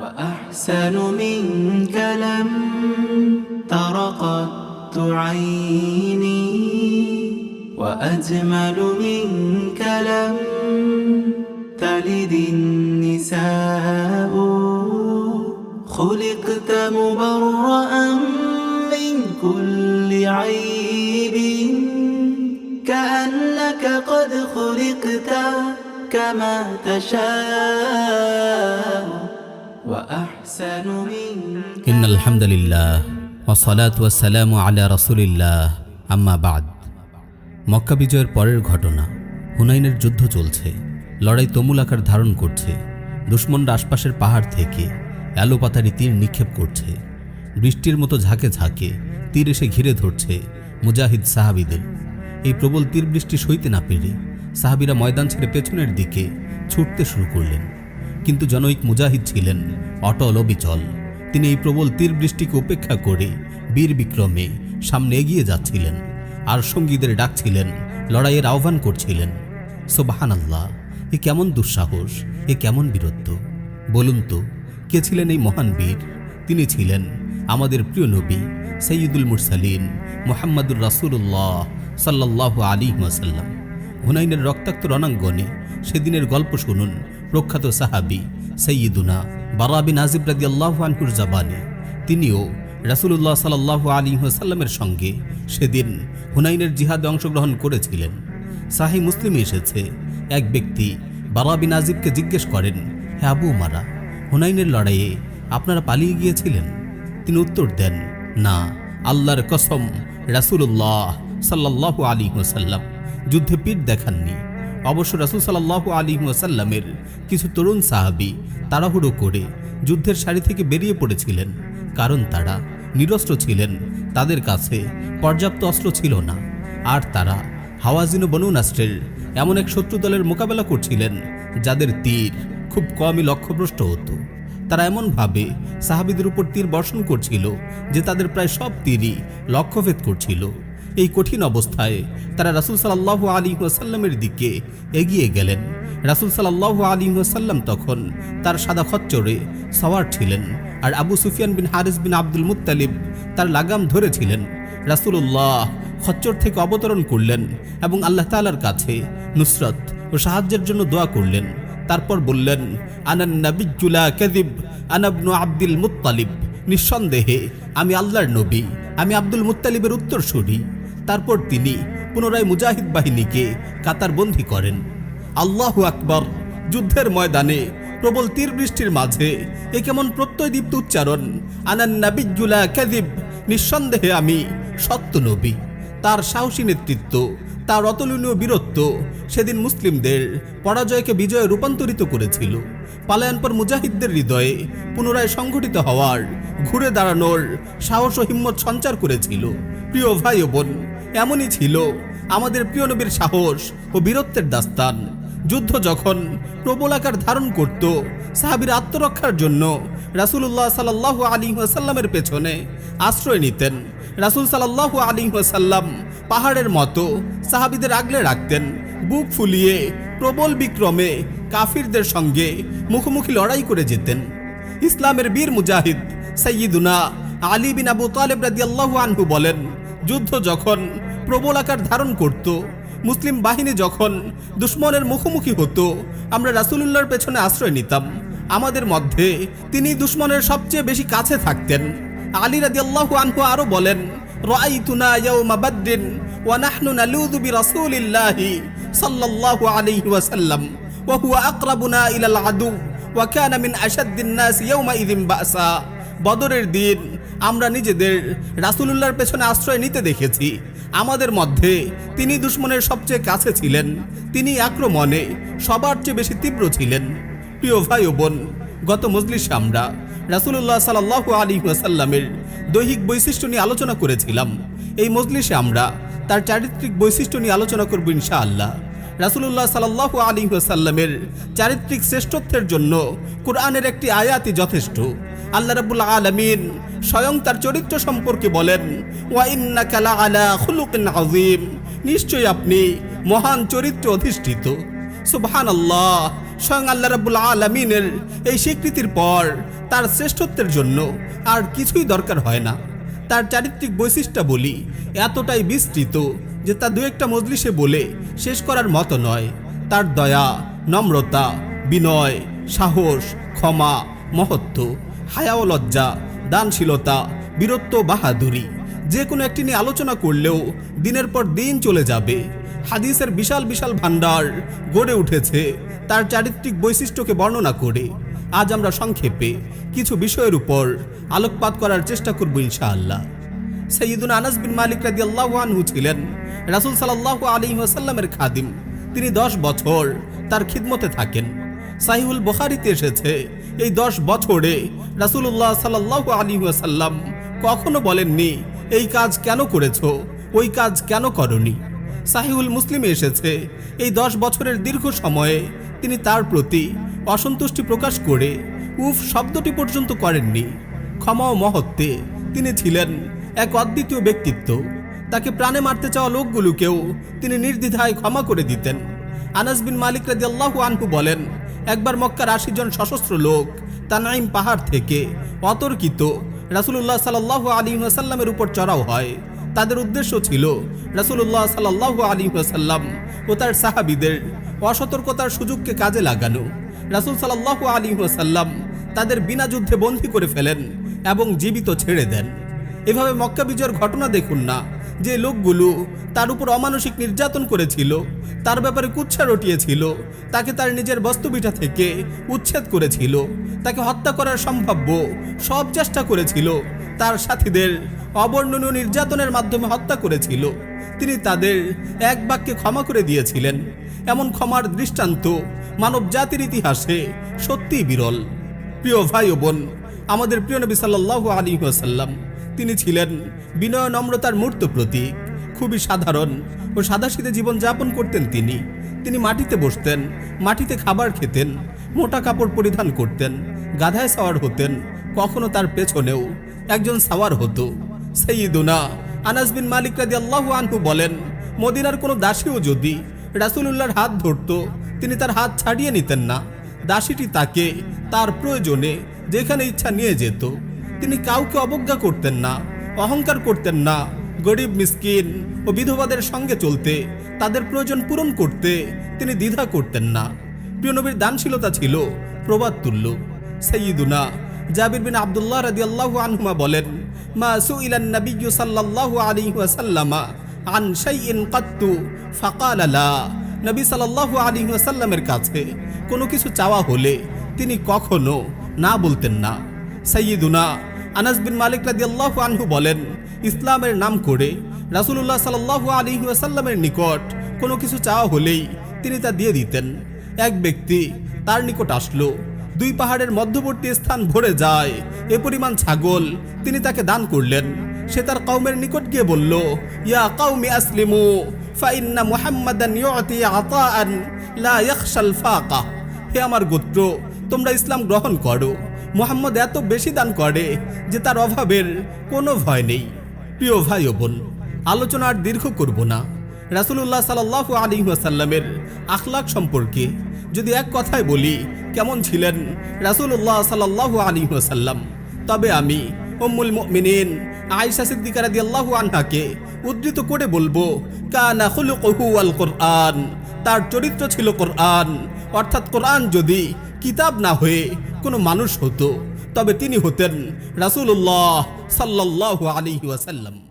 وأحسن منك لم تر قط عيني وأجمل منك لم تلد النساء. خلقت مبرأ من كل عيب كأنك قد خلقت كما تشاء. وأحسن منك in আলহামদুলিল্লাহ ওসলাত ওয়াসালাম আলা রসুলিল্লাহ আম্মা বাদ মক্কা বিজয়ের পরের ঘটনা হুনাইনের যুদ্ধ চলছে লড়াই তমুল আকার ধারণ করছে দুশ্মনরা আশপাশের পাহাড় থেকে অ্যালোপাতারি তীর নিক্ষেপ করছে বৃষ্টির মতো ঝাঁকে ঝাঁকে তীর এসে ঘিরে ধরছে মুজাহিদ সাহাবিদের এই প্রবল তীর বৃষ্টি সইতে না পেরে সাহাবিরা ময়দান ছেড়ে পেছনের দিকে ছুটতে শুরু করলেন কিন্তু জনৈক মুজাহিদ ছিলেন অটল অবিচল তিনি এই প্রবল তীর বৃষ্টিকে উপেক্ষা করে বীর বিক্রমে সামনে এগিয়ে যাচ্ছিলেন আর সঙ্গীদের ডাকছিলেন, লড়াইয়ের আহ্বান করছিলেন। সোবাহান আল্লাহ এ কেমন দুঃসাহস, এ কেমন বীরত্ব। বলুন তো, কে ছিলেন এই মহান বীর? তিনি ছিলেন আমাদের প্রিয় নবী সৈয়দুল মুরসালিন মোহাম্মদুর রাসুল্লাহ সাল্লাহ আলী ওয়াসাল্লাম। হুনাইনের রক্তাক্ত রণাঙ্গনে সেদিনের গল্প শুনুন প্রখ্যাত সাহাবি সৈয়দুনা বারাবি নাজিব রাদি আল্লাহ আনহুর জাবানে। তিনিও রাসুলুল্লাহ সাল্লাহ আলী সাল্লামের সঙ্গে সেদিন হুনাইনের জিহাদে অংশগ্রহণ করেছিলেন। সাহি মুসলিমে এসেছে, এক ব্যক্তি বারাবি নাজিবকে জিজ্ঞেস করেন, হে আবু মারা হুনাইনের লড়াইয়ে আপনারা পালিয়ে গিয়েছিলেন? তিনি উত্তর দেন, না, আল্লাহর কসম রাসুল্লাহ সাল্লাহ আলী সাল্লাম যুদ্ধে পীর দেখাননি। অবশ্য রাসুল সাল্লাহ আলী ওয়াসাল্লামের কিছু তরুণ সাহাবি তাড়াহুড়ো করে যুদ্ধের সারি থেকে বেরিয়ে পড়েছিলেন। কারণ তারা নিরস্ত্র ছিলেন। তাদের কাছে পর্যাপ্ত অস্ত্র ছিল না। আর তারা হাওয়াজিন ও বনু নাস্ট্রের এমন এক শত্রু দলের মোকাবেলা করছিলেন, যাদের তীর খুব কমই লক্ষ্যভ্রষ্ট হতো। তারা এমনভাবে সাহাবিদের উপর তীর বর্ষণ করছিল যে তাদের প্রায় সব তীরই লক্ষ্যভেদ করছিল। এই কঠিন অবস্থায় তারা রাসুল সাল্লাহ আলী ওয়াসাল্লামের দিকে এগিয়ে গেলেন। রাসুল সাল্লাহ আলী ওয়াসাল্লাম তখন তার সাদা খচ্চরে সওয়ার ছিলেন আর আবু সুফিয়ান বিন হারিস বিন আব্দুল মুতালিব তার লাগাম ধরেছিলেন। রাসুল্লাহ খচ্চর থেকে অবতরণ করলেন এবং আল্লাহ তালার কাছে নুসরত ও সাহায্যের জন্য দোয়া করলেন। তারপর বললেন আনান নাবিজুলা কাদিব আনাবনু আব্দুল মুত্তালিব। নিঃসন্দেহে আমি আল্লাহর নবী, আমি আব্দুল মুত্তালিবের উত্তরসূরি। তারপর তিনি পুনরায় মুজাহিদ বাহিনীকে কাতারবন্দি করেন। আল্লাহু আকবর, যুদ্ধের ময়দানে প্রবল তীর বৃষ্টির মাঝে এ কেমন প্রত্যয়দীপ্ত উচ্চারণ? আনান নাবিজুলা কাদিব নিঃসন্দেহে আমি সত্য নবী। তার সাহসী নেতৃত্ব, তার অতুলনীয় বীরত্ব সেদিন মুসলিমদের পরাজয়কে বিজয়ে রূপান্তরিত করেছিল। পালায়নপর মুজাহিদদের হৃদয়ে পুনরায় সংঘটিত হওয়ার ঘুরে দাঁড়ানোর সাহস ও হিম্মত সঞ্চার করেছিল। প্রিয় ভাই ও বোন এমনই ছিল আমাদের প্রিয় নবীর সাহস ও বীরত্বের দাস্তান। যুদ্ধ যখন প্রবল আকার ধারণ করত, সাহাবির আত্মরক্ষার জন্য রাসুল্লাহ সাল্লাহ আলী সাল্লামের পেছনে আশ্রয় নিতেন। রাসুল সাল্লাহ আলী সাল্লাম পাহাড়ের মতো সাহাবিদের আগলে রাখতেন, বুক ফুলিয়ে প্রবল বিক্রমে কাফিরদের সঙ্গে মুখোমুখি লড়াই করে যেতেন। ইসলামের বীর মুজাহিদ সৈয়দুনা আলী বিন আবু তালেব আল্লাহ আনহু বলেন যুদ্ধ যখন প্রবল আকার ধারণ করত, মুসলিম বাহিনী যখন দুশ্মনের মুখোমুখি হতো, আমরা রাসুলুল্লাহর পেছনে আশ্রয় নিতাম। আমাদের মধ্যে তিনি দুশ্মনের সবচেয়ে বেশি কাছে থাকতেন। আলী রাদি আল্লাহ আনহু আরও বলেন, রাআইতুনা ইয়াউমা বাদরিন ওয়া নাহনু নালুযু বিরাসূলিল্লাহি সাল্লাল্লাহু আলাইহি ওয়াসাল্লাম। ওয়া হুয়া আকরাবুনা ইলাল আদু ওয়া কানা মিন আশাদ্দিন নাস ইয়াউমাইযিন বাসা। বদরের দিন আমরা নিজেদের রাসূলুল্লাহর পেছনে আশ্রয় নিতে দেখেছি। আমাদের মধ্যে তিনি দুশ্মনের সবচেয়ে কাছে ছিলেন। তিনি আক্রমণে সবার চেয়ে বেশি তীব্র ছিলেন। প্রিয় ভাই ও বোন, গত মজলিসে আমরা রাসুল্লাহ সাল্লাহ আলী ওয়াসাল্লামের দৈহিক বৈশিষ্ট্য নিয়ে আলোচনা করেছিলাম। এই মজলিসে আমরা তার চারিত্রিক বৈশিষ্ট্য নিয়ে আলোচনা করব ইনশাআল্লাহ। রাসুল্লাহ সাল্লাহ আলী ওয়াসাল্লামের চারিত্রিক শ্রেষ্ঠত্বের জন্য কোরআনের একটি আয়াতি যথেষ্ট। আল্লাহ রাবুল আলমিন স্বয়ং তার চরিত্র সম্পর্কে বলেন ওয়াইন্নাকা লাআলা খুলুকিন আযীম। নিশ্চয়ই আপনি মহান চরিত্র অধিষ্ঠিত। সুবহান আল্লাহ স্বয়ং আল্লাহ রাব্বুল আলমিনের এই স্বীকৃতির পর তার শ্রেষ্ঠত্বের জন্য আর কিছুই দরকার হয় না। তার চারিত্রিক বৈশিষ্ট্য বলি, এতটাই বিস্তৃত যে তা দু একটা মজলিসে বলে শেষ করার মতো নয়। তার দয়া, নম্রতা, বিনয়, সাহস, ক্ষমা, মহত্ব। হায়া ও লজ্জা, দানশীলতা, বীরত্ব বাহাদুরি। যে কোনো একটি নিয়ে আলোচনা করলেও দিনের পর দিন চলে যাবে। হাদিসের বিশাল বিশাল ভান্ডার গড়ে উঠেছে, তার চারিত্রিক বৈশিষ্ট্যকে বর্ণনা করে। আজ আমরা সংক্ষেপে কিছু বিষয়ের উপর আলোকপাত করার চেষ্টা করব ইনশাআল্লাহ। সৈয়দুন আনাস বিন মালিক রাদি আল্লাহ আনহু ছিলেন রাসুল সাল্লাহ আলী ওয়াসাল্লামের খাদিম। তিনি দশ বছর তার খিদমতে থাকেন। সাহিউল বুখারিতে এসেছে। এই দশ বছরে রাসুল্লাহ সাল্লাহ আলী ওয়াসাল্লাম কখনো বলেননি, এই কাজ কেন করেছ? ওই কাজ কেন করনি? সাহিউল মুসলিমে এসেছে। এই দশ বছরের দীর্ঘ সময়ে তিনি তার প্রতি অসন্তুষ্টি প্রকাশ করে উফ শব্দটি পর্যন্ত করেননি। ক্ষমা ও মহত্বে তিনি ছিলেন এক অদ্বিতীয় ব্যক্তিত্ব। তাকে প্রাণে মারতে চাওয়া লোকগুলোকেও তিনি নির্দ্বিধায় ক্ষমা করে দিতেন। আনাস বিন মালিক রাজি আল্লাহু আনহু বলেন একবার মক্কার আশি জন সশস্ত্র লোক তানাইম পাহাড় থেকে অতর্কিত রাসুলুল্লাহ সাল্লাহ আলী সাল্লামের উপর চড়াও হয়। তাদের উদ্দেশ্য ছিল রাসুলুল্লাহ সাল্লাহ আলী ও তার সাহাবিদের অসতর্কতার সুযোগকে কাজে লাগানো। রাসুল সাল্লাহ আলী তাদের বিনা যুদ্ধে বন্দী করে ফেলেন এবং জীবিত ছেড়ে দেন। এভাবে মক্কা বিজয়ের ঘটনা দেখুন না যে লোকগুলো তার উপর অমানসিক নির্যাতন করেছিল, তার ব্যাপারে কুচ্ছা রটিয়েছিল, তাকে তার নিজের বস্তুবিটা থেকে উচ্ছেদ করেছিল, তাকে হত্যা করার সম্ভাব্য সব চেষ্টা করেছিল, তার সাথীদের অবর্ণনীয় নির্যাতনের মাধ্যমে হত্যা করেছিল। তিনি তাদের এক বাক্যে ক্ষমা করে দিয়েছিলেন। এমন ক্ষমার দৃষ্টান্ত মানব জাতির ইতিহাসে সত্যিই বিরল। প্রিয় ভাই বোন, আমাদের প্রিয় নবী সাল্লাহ আলী ওয়াসাল্লাম তিনি ছিলেন বিনয় নম্রতার মূর্ত প্রতীক, খুবই সাধারণ ও সাদাসিদে জীবন যাপন করতেন তিনি। তিনি মাটিতে বসতেন, মাটিতে খাবার খেতেন, মোটা কাপড় পরিধান করতেন, গাধায় সাওয়ার হতেন, কখনো তার পেছনেও একজন সাওয়ার হতো। সৈয়দুনা আনাস বিন মালিক রাদি আল্লাহ আনহু বলেন, মদিনার কোনো দাসীও যদি রাসূলুল্লাহর হাত ধরতো, তিনি তার হাত ছাড়িয়ে নিতেন না। দাসীটি তাকে তার প্রয়োজনে যেখানে ইচ্ছা নিয়ে যেত। তিনি কাউকে অবজ্ঞা করতেন না, অহংকার করতেন না। গরিব, মিসকিন ও বিধবাদের সঙ্গে চলতে, তাদের প্রয়োজন পূরণ করতে তিনি দ্বিধা করতেন না। প্রিয় নবীর দানশীলতা ছিল প্রবাদ তুল্য। সৈয়দুনা জাবির বিন আব্দুল্লাহ রাদিয়াল্লাহু আনহুমা বলেন, মা সুইলান নবিয়্যু সাল্লাল্লাহু আলাইহি ওয়াসাল্লামা আন শাইইন কাত্তু ফাকালা লা। নবী সাল্লাল্লাহু আলাইহি ওয়াসাল্লামের কাছে কোনো কিছু চাওয়া হলে তিনি কখনো না বলতেন না। সৈয়দুনা আনাস বিন মালিক রাদিয়াল্লাহু আনহু বলেন, ইসলামের নাম করে রাসূলুল্লাহ আলাইহি ওয়াসাল্লামের নিকট কোনো কিছু চাওয়া হলেই তিনি তা দিয়ে দিতেন। এক ব্যক্তি তার নিকট আসলো, দুই পাহাড়ের মধ্যবর্তী স্থান ভরে যায়, এ পরিমাণ ছাগল তিনি তাকে দান করলেন। সে তার কওমের নিকট গিয়ে বলল, ইয়া কাউমি আসলিমু, ফাইন্না মুহাম্মাদান হে আমার গোত্র, তোমরা ইসলাম গ্রহণ করো। মোহাম্মদ এত বেশি দান করে যে তার অভাবের কোনো ভয় নেই। প্রিয় ভাই ও বোন, আলোচনা আর দীর্ঘ করব না। রাসুলুল্লাহ সাল্লাহ আলী ওয়াসাল্লামের আখলাক সম্পর্কে যদি এক কথায় বলি, কেমন ছিলেন রাসুলুল্লাহ সাল্লাহ আলী ওয়াসাল্লাম? তবে আমি উম্মুল মুমিনিন আয়েশা সিদ্দিকা রাদিয়াল্লাহু আনহাকে উদ্ধৃত করে বলব, কানা খুলুকুহু আল কোরআন, তার চরিত্র ছিল কোরআন। অর্থাৎ কোরআন যদি কিতাব না হয়ে কোনো মানুষ হতো তবে তিনি হতেন রাসুল্লাহ সাল্লাহ আলাইহি ওয়াসাল্লাম।